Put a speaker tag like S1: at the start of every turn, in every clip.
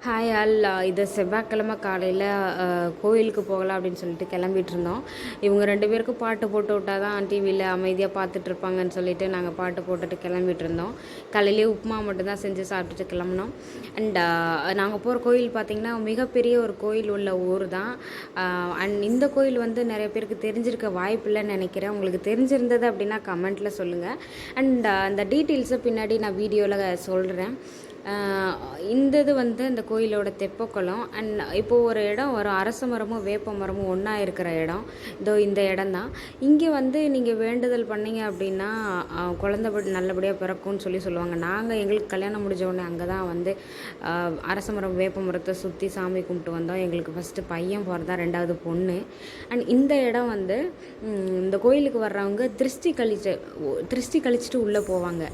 S1: Hi all இது செவ்வாய்க்கிழமை காலையில் கோயிலுக்கு போகலாம் அப்படின்னு சொல்லிட்டு கிளம்பிட்டு இருந்தோம் இவங்க ரெண்டு பேருக்கும் பாட்டு போட்டு விட்டால் தான் டிவியில் அமைதியாக பார்த்துட்டு இருப்பாங்கன்னு சொல்லிட்டு நாங்கள் பாட்டு போட்டுட்டு கிளம்பிட்டு இருந்தோம் காலையிலேயே உப்புமா மட்டும்தான் செஞ்சு சாப்பிட்டுட்டு கிளம்புனோம். அண்ட் நாங்கள் போகிற கோயில் பார்த்திங்கன்னா மிகப்பெரிய ஒரு கோயில் உள்ள ஊர் தான் அண்ட் இந்த கோயில் வந்து நிறைய பேருக்கு தெரிஞ்சிருக்க வாய்ப்பில்லைன்னு நினைக்கிறேன். உங்களுக்கு தெரிஞ்சிருந்தது அப்படின்னா கமெண்ட்டில் சொல்லுங்கள் அண்ட் அந்த டீட்டெயில்ஸை பின்னாடி நான் வீடியோவில் சொல்கிறேன் இந்த இது வந்து இந்த கோயிலோட தெப்பக்குளம். அண்ட் இப்போது ஒரு இடம் ஒரு அரச மரமும் வேப்ப மரமும் ஒன்றா இருக்கிற இடம். இதோ இந்த இடம் தான் இங்கே வந்து நீங்கள் வேண்டுதல் பண்ணீங்க அப்படின்னா குழந்த நல்லபடியாக பிறக்கும்னு சொல்லி சொல்லுவாங்க. நாங்கள் எங்களுக்கு கல்யாணம் முடிஞ்ச உடனே அங்கே தான் வந்து அரச மரம் வேப்ப மரத்தை சுற்றி சாமி கும்பிட்டு வந்தோம். எங்களுக்கு ஃபஸ்ட்டு பையன் பிறந்தா ரெண்டாவது பொண்ணு. அண்ட் இந்த இடம் வந்து இந்த கோயிலுக்கு வர்றவங்க திருஷ்டி கழிச்ச திருஷ்டி கழிச்சிட்டு உள்ளே போவாங்க.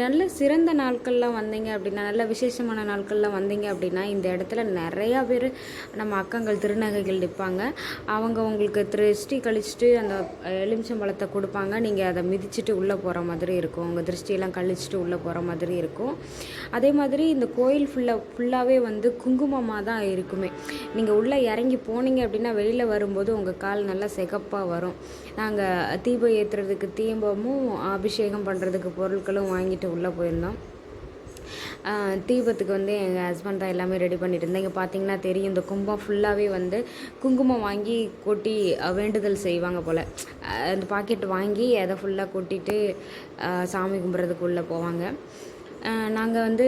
S1: நல்ல சிறந்த நாட்கள்லாம் வந்தீங்க அப்படின்னா நல்ல விசேஷமான நாட்கள்லாம் வந்தீங்க அப்படின்னா இந்த இடத்துல நிறையா பேர் நம்ம அக்கங்கள் திருநகைகள் நிற்பாங்க அவங்க உங்களுக்கு திருஷ்டி கழிச்சிட்டு அந்த எலுமிச்சம்பழத்தை கொடுப்பாங்க. நீங்கள் அதை மிதிச்சுட்டு உள்ளே போகிற மாதிரி இருக்கும். உங்கள் திருஷ்டியெல்லாம் கழிச்சிட்டு உள்ளே போகிற மாதிரி இருக்கும். அதே மாதிரி இந்த கோயில் ஃபுல்லாக ஃபுல்லாகவே வந்து குங்குமமாக தான் இருக்குமே. நீங்கள் உள்ளே இறங்கி போனீங்க அப்படின்னா வெளியில் வரும்போது உங்கள் கால் நல்லா செகப்பாக வரும். நாங்கள் தீபம் ஏற்றுறதுக்கு தீபமும் அபிஷேகம் பண்ணுறதுக்கு பொருட்கள் பொருட்களும் வாங்கிட்டு உள்ளே போயிருந்தோம். தீபத்துக்கு வந்து எங்கள் ஹஸ்பண்ட் தான் எல்லாமே ரெடி பண்ணிட்டு இருந்தேன் இங்கே பார்த்தீங்கன்னா தெரியும் இந்த கும்பம் ஃபுல்லாகவே வந்து குங்குமம் வாங்கி கொட்டி வேண்டுதல் செய்வாங்க போல். அந்த பாக்கெட் வாங்கி அதை ஃபுல்லாக கொட்டிட்டு சாமி கும்பிட்றதுக்குள்ளே போவாங்க. நாங்கள் வந்து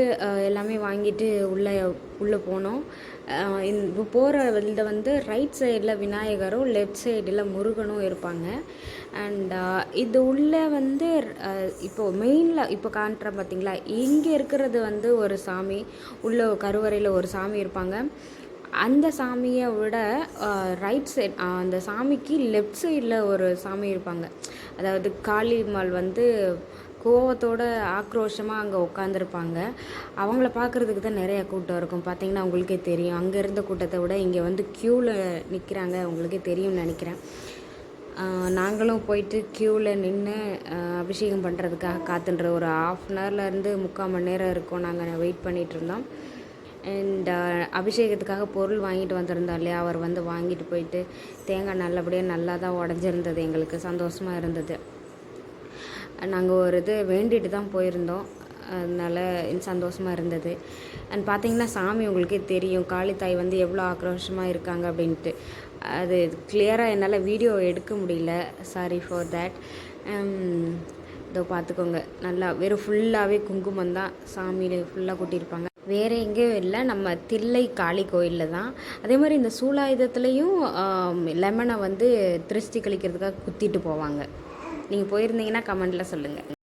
S1: எல்லாமே வாங்கிட்டு உள்ளே உள்ளே போனோம். இப்போ போகிற வழியில் வந்து ரைட் சைடில் விநாயகரும் லெஃப்ட் சைடில் முருகனும் இருப்பாங்க. அண்ட் இது உள்ளே வந்து இப்போது மெயினில் இப்போ காட்டுறேன் பார்த்தீங்களா இங்கே இருக்கிறது வந்து ஒரு சாமி உள்ள கருவறையில் ஒரு சாமி இருப்பாங்க. அந்த சாமியை விட ரைட் சைட் அந்த சாமிக்கு லெஃப்ட் சைடில் ஒரு சாமி இருப்பாங்க. அதாவது காளிமால் வந்து கோவத்தோட ஆக்ரோஷமாக அங்கே உட்காந்துருப்பாங்க அவங்கள பார்க்குறதுக்கு தான் நிறைய கூட்டம் இருக்கும். பார்த்திங்கன்னா உங்களுக்கே தெரியும். அங்கே இருந்த கூட்டத்தை விட இங்கே வந்து க்யூவில் நிற்கிறாங்க உங்களுக்கே தெரியும்னு நினைக்கிறேன். நாங்களும் போயிட்டு க்யூவில் நின்று அபிஷேகம் பண்ணுறதுக்காக காத்துன்ற ஒரு ஆஃப் அன் ஹவர்லேருந்து முக்கால் மணி நேரம் இருக்கும் நாங்கள் வெயிட் பண்ணிகிட்டு இருந்தோம். அண்ட் அபிஷேகத்துக்காக பொருள் வாங்கிட்டு வந்திருந்தோம் இல்லையா? அவர் வந்து வாங்கிட்டு போயிட்டு தேங்காய் நல்லபடியாக நல்லா தான் உடஞ்சிருந்தது. எங்களுக்கு சந்தோஷமாக இருந்தது. நாங்கள் ஒரு இது வேண்டிட்டு தான் போயிருந்தோம். அதனால் சந்தோஷமாக இருந்தது. அண்ட் பார்த்தீங்கன்னா சாமி உங்களுக்கே தெரியும். காளித்தாய் வந்து எவ்வளோ ஆக்ரோஷமாக இருக்காங்க அப்படின்ட்டு. அது கிளியராக என்னால் வீடியோ எடுக்க முடியல. சாரி ஃபார் தேட் இதோ பார்த்துக்கோங்க நல்லா வெறும் ஃபுல்லாகவே குங்குமம் தான் சாமியில் ஃபுல்லாக கொட்டியிருப்பாங்க. வேறு எங்கேயும் இல்லை. நம்ம தில்லை காளி கோயிலில் தான். அதே மாதிரி இந்த சூலாயுதத்துலேயும் லெமனை um, வந்து திருஷ்டி கழிக்கிறதுக்காக குத்திட்டு போவாங்க. நீங்கள் போயிருந்தீங்கன்னா கமெண்ட்டில் சொல்லுங்கள்